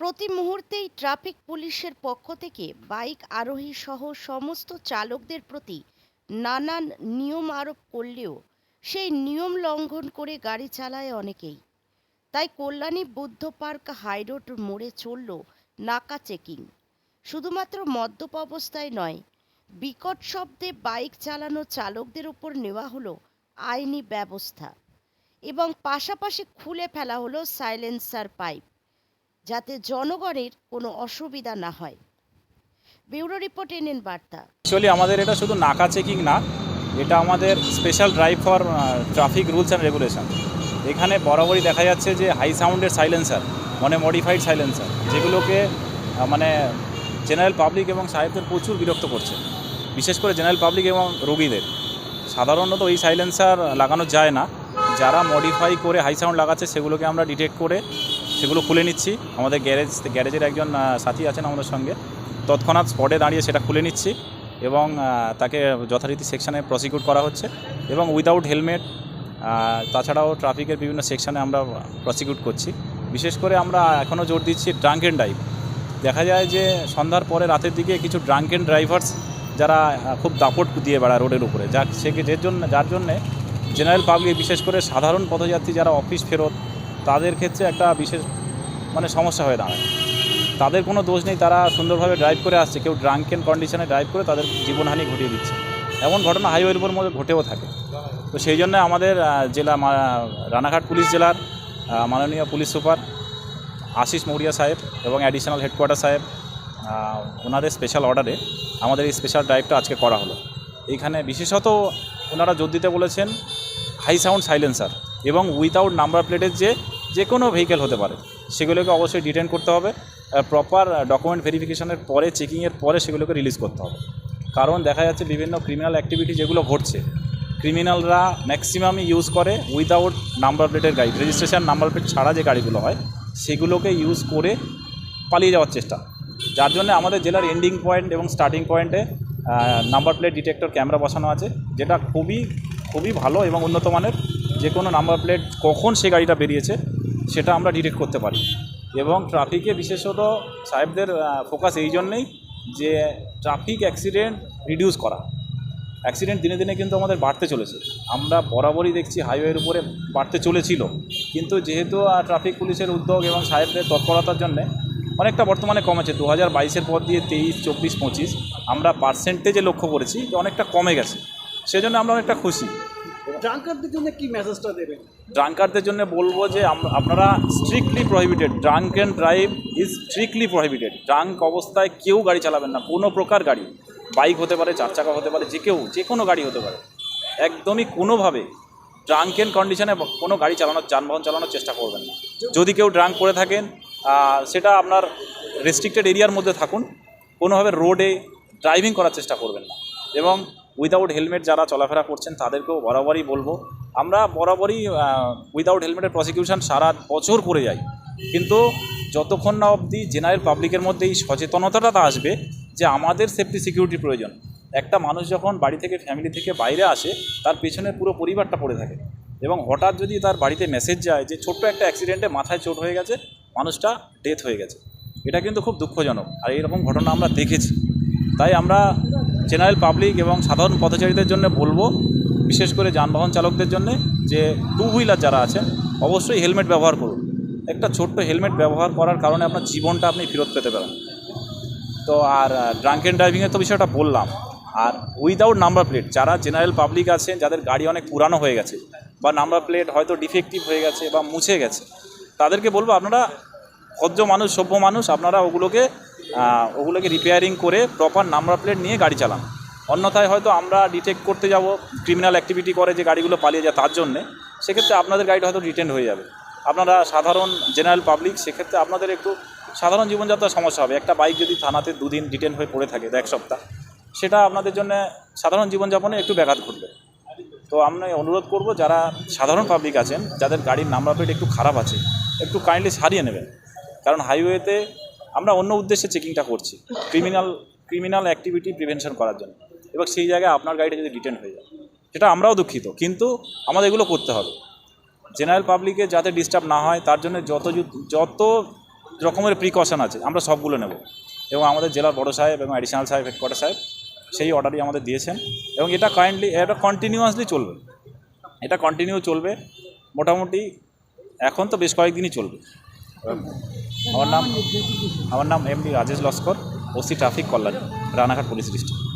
প্রতি মুহূর্তেই ট্রাফিক পুলিশের পক্ষ থেকে বাইক আরোহী সহ সমস্ত চালকদের প্রতি নানান নিয়ম আরোপ করলেও সেই নিয়ম লঙ্ঘন করে গাড়ি চালায় অনেকেই। তাই কল্যাণী বুদ্ধ পার্ক হাইরোড মোড়ে চলল নাকা চেকিং। শুধুমাত্র মদ্যপ অবস্থায় নয়, বিকট শব্দে বাইক চালানো চালকদের উপর নেওয়া হলো আইনি ব্যবস্থা এবং পাশাপাশি খুলে ফেলা হলো সাইলেন্সার পাইপ। যাতে জনগণের কোনো অসুবিধা না হয়। ব্যুরো রিপোর্ট এনেন বার্তা। অ্যাকচুয়ালি আমাদের এটা শুধু নাকা চেকিং না, এটা আমাদের special drive for traffic rules and regulation এখানে বরাবরই দেখা যাচ্ছে যে হাই সাউন্ডের সাইলেন্সার মানে মডিফাইড সাইলেন্সার যেগুলোকে মানে জেনারেল পাবলিক এবং সাহেবদের প্রচুর বিরক্ত করছে। বিশেষ করে জেনারেল পাবলিক এবং রোগীদের। সাধারণত এই সাইলেন্সার লাগানো যায় না। যারা মডিফাই করে হাই সাউন্ড লাগাচ্ছে, সেগুলোকে আমরা ডিটেক্ট করে সেগুলো খুলে নিচ্ছি। আমাদের গ্যারেজ, গ্যারেজের একজন সাথী আছেন আমাদের সঙ্গে। তৎক্ষণাৎ স্পটে দাঁড়িয়ে সেটা খুলে নিচ্ছি এবং তাকে যথারীতি সেকশানে প্রসিকিউট করা হচ্ছে এবং উইদাউট হেলমেট তাছাড়াও ট্রাফিকের বিভিন্ন সেকশানে আমরা প্রসিকিউট করছি। বিশেষ করে আমরা এখনও জোর দিচ্ছি ড্রাঙ্ক অ্যান্ড ড্রাইভ। দেখা যায় যে সন্ধ্যার পরে রাতের দিকে কিছু ড্রাঙ্ক অ্যান্ড ড্রাইভার্স যারা খুব দাপট দিয়ে বেড়ায় রোডের উপরে। যা সে যে জন্য যার জন্যে জেনারেল পাবলিক বিশেষ করে সাধারণ পথযাত্রী যারা অফিস ফেরত তাদের ক্ষেত্রে একটা বিশেষ মানে সমস্যা হয়ে দাঁড়ায়। তাদের কোনো দোষ নেই, তারা সুন্দরভাবে ড্রাইভ করে আসছে। কেউ ড্রাঙ্কেন কন্ডিশনে ড্রাইভ করে তাদের জীবনহানি ঘটিয়ে দিচ্ছে। এমন ঘটনা হাইওয়ের উপর মধ্যে ঘটেও থাকে। তো সেই জন্য আমাদের জেলা রানাঘাট পুলিশ জেলার মাননীয় পুলিশ সুপার আশিস মৌরিয়া সাহেব এবং অ্যাডিশনাল হেডকোয়ার্টার সাহেব ওনাদের স্পেশাল অর্ডারে আমাদের এই স্পেশাল ড্রাইভটা আজকে করা হলো। এইখানে বিশেষত ওনারা জোর দিতে বলেছেন হাই সাউন্ড সাইলেন্সার এবং উইথাউট নাম্বার প্লেটের যে যে কোনো ভেহিকেল হতে পারে। সেগুলোকে অবশ্যই ডিটেন করতে হবে প্রপার ডকুমেন্ট ভেরিফিকেশনের পরে চেকিংয়ের পরে সেগুলোকে রিলিজ করতে হবে। কারণ দেখা যাচ্ছে বিভিন্ন ক্রিমিনাল অ্যাক্টিভিটি যেগুলো ঘটছে ক্রিমিনালরা ম্যাক্সিমামই ইউজ করে উইদাউট নাম্বার প্লেটের গাড়ি রেজিস্ট্রেশন নাম্বার প্লেট ছাড়া যে গাড়িগুলো হয়, সেগুলোকে ইউজ করে পালিয়ে যাওয়ার চেষ্টা। যার জন্য আমাদের জেলার এন্ডিং পয়েন্ট এবং স্টার্টিং পয়েন্টে নাম্বার প্লেট ডিটেক্টর ক্যামেরা বসানো আছে, যেটা খুবই খুবই ভালো এবং উন্নত মানের। যে কোনো নাম্বার প্লেট কখন সে গাড়িটা বেরিয়েছে সেটা আমরা ডিটেক্ট করতে পারি। এবং ট্রাফিকে বিশেষত সাহেবদের ফোকাস এই জন্যেই যে ট্রাফিক অ্যাক্সিডেন্ট রিডিউস করা। অ্যাক্সিডেন্ট দিনে দিনে কিন্তু আমাদের বাড়তে চলেছে। আমরা বরাবরই দেখছি হাইওয়ের উপরে বাড়তে চলেছিল। কিন্তু যেহেতু ট্রাফিক পুলিশের উদ্যোগ এবং সাহেবদের তৎপরতার জন্যে অনেকটা বর্তমানে কমেছে। দু হাজার বাইশের পর দিয়ে তেইশ, চব্বিশ, পঁচিশ, আমরা পার্সেন্টেজে লক্ষ্য করেছি যে অনেকটা কমে গেছে। সেজন্য আমরা অনেকটা খুশি। ড্রাঙ্কারদের জন্য কি মেসেজটা দেবেন? ড্রাঙ্কারদের জন্য বলব যে আপনারা strictly prohibited drunk and drive is strictly prohibited drunk অবস্থায় কেউ গাড়ি চালাবেন না। কোনো প্রকার গাড়ি। বাইক হতে পারে, চার চাকা হতে পারে, যে কেউ, যে কোনো গাড়ি হতে পারে। একদমই কোনোভাবে ড্রাঙ্ক ড্রাঙ্কেন কন্ডিশনে কোনো গাড়ি চালানোর, যানবাহন চালানোর চেষ্টা করবেন না। যদি কেউ ড্রাঙ্ক করে থাকেন সেটা আপনার রেস্ট্রিক্টেড এরিয়ার মধ্যে থাকুন। কোনোভাবে রোডে ড্রাইভিং করার চেষ্টা করবেন না। এবং উইদাউট হেলমেট যারা চলাফেরা করছেন, তাদেরকেও বরাবরই বলব। আমরা বরাবরই উইদাউট হেলমেটের প্রসিকিউশন সারা বছর করে যাই। কিন্তু যতক্ষণ না অবধি জেনারেল পাবলিকের মধ্যে এই সচেতনতাটা আসবে যে আমাদের সেফটি সিকিউরিটি প্রয়োজন। একটা মানুষ যখন বাড়ি থেকে ফ্যামিলি থেকে বাইরে আসে, তার পেছনে পুরো পরিবারটা পড়ে থাকে। এবং হঠাৎ যদি তার বাড়িতে মেসেজ যায় যে ছোট্ট একটা অ্যাক্সিডেন্টে মাথায় চোট হয়ে গেছে, মানুষটা ডেথ হয়ে গেছে। এটা কিন্তু খুব দুঃখজনক। আর এইরকম ঘটনা আমরা দেখেছি। তাই আমরা জেনারেল পাবলিক এবং সাধারণ পথচারীদের জন্য বলব, বিশেষ করে যানবাহন চালকদের জন্য, যে টু হুইলার যারা আছেন, অবশ্যই হেলমেট ব্যবহার করুন। একটা ছোট্ট হেলমেট ব্যবহার করার কারণে আপনার জীবনটা আপনি ফেরত পেতে পারেন। তো আর ড্রাঙ্ক অ্যান্ড ড্রাইভিংয়ের তো বিষয়টা বললাম। আর উইদাউট নাম্বার প্লেট যারা জেনারেল পাবলিক আছেন, যাদের গাড়ি অনেক পুরানো হয়ে গেছে, বা নাম্বার প্লেট হয়তো ডিফেক্টিভ হয়ে গেছে বা মুছে গেছে, তাদেরকে বলব আপনারা ভদ্র মানুষ, সভ্য মানুষ, আপনারা ওগুলোকে ওগুলোকে রিপেয়ারিং করে প্রপার নাম্বার প্লেট নিয়ে গাড়ি চালান। অন্যথায় হয়তো আমরা ডিটেক্ট করতে যাব ক্রিমিনাল অ্যাক্টিভিটি করে যে গাড়িগুলো পালিয়ে যায় তার জন্যে, সেক্ষেত্রে আপনাদের গাড়িটা হয়তো রিটেন্ড হয়ে যাবে। আপনারা সাধারণ জেনারেল পাবলিক সেক্ষেত্রে আপনাদের একটু সাধারণ জীবনযাত্রার সমস্যা হবে। একটা বাইক যদি থানাতে দুদিন ডিটেন হয়ে পড়ে থাকে এক সপ্তাহ, সেটা আপনাদের জন্য সাধারণ জীবনযাপনে একটু ব্যাঘাত ঘটবে। তো আমরা অনুরোধ করব, যারা সাধারণ পাবলিক আছেন, যাদের গাড়ির নাম্বার প্লেট একটু খারাপ আছে, একটু কাইন্ডলি সারিয়ে নেবেন। কারণ হাইওয়েতে আমরা অন্য উদ্দেশ্যে চেকিংটা করছি ক্রিমিনাল ক্রিমিনাল অ্যাক্টিভিটি প্রিভেনশন করার জন্য। এবার সেই জায়গায় আপনার গাড়িটা যদি রিটার্ন হয়ে যায়, সেটা আমরাও দুঃখিত, কিন্তু আমাদের এগুলো করতে হবে। জেনারেল পাবলিকে যাতে ডিস্টার্ব না হয়, তার জন্য যত যত রকমের প্রিকশন আছে, আমরা সবগুলো নেব। এবং আমাদের জেলার বড় সাহেব এবং অ্যাডিশনাল সাহেব হেডকোয়ার্টার সাহেব, সেই অর্ডারই আমাদের দিয়েছেন। এবং এটা কারেন্টলি এটা কন্টিনিউয়াসলি চলবে। এটা কন্টিনিউ চলবে, মোটামুটি এখন তো বেশ কয়েকদিনই চলবে। আমার নাম আমার নাম MD Rajesh Laskar OC traffic Kalyan Ranaghat police district